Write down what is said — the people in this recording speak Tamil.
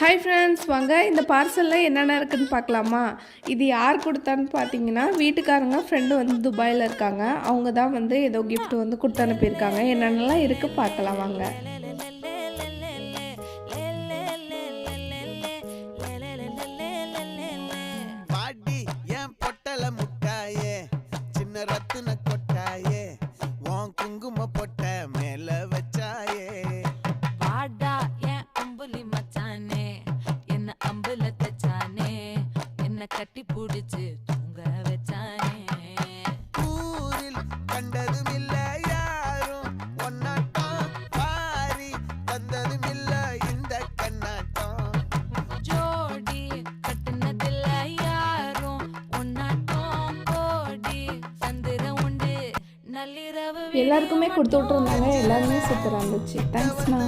ஹாய் ஃப்ரெண்ட்ஸ் வாங்க இந்த பார்சலில் என்னென்ன இருக்குதுன்னு பார்க்கலாமா? இது யார் கொடுத்தான்னு பார்த்தீங்கன்னா வீட்டுக்காரங்க ஃப்ரெண்டு வந்து துபாயில் இருக்காங்க. அவங்க தான் வந்து ஏதோ கிஃப்ட் வந்து கொடுத்து அனுப்பியிருக்காங்க. என்னென்னலாம் இருக்குது பார்க்கலாம் வாங்க. என் முட்டாயே சின்ன ரத்தின கொட்டாயே உன் குங்கும பொட்ட மேல வச்சாய். கட்டி புடிச்சு தூங்க வச்சானே. ஊரில் கண்டதும் இல்ல யாரும் ஒன்னாட்டம் பாரி தந்ததும் இல்ல இந்த கண்ணாட்டம். ஜோடி கட்டுனதில்ல யாரும் ஒன்னாட்டம் கோடி சந்திர உண்டு. நள்ளிரவு எல்லாருக்குமே கொடுத்து விட்ருந்தாங்க எல்லாருமே சூப்பராக இருந்துச்சு. தேங்க்ஸ்ண்ணா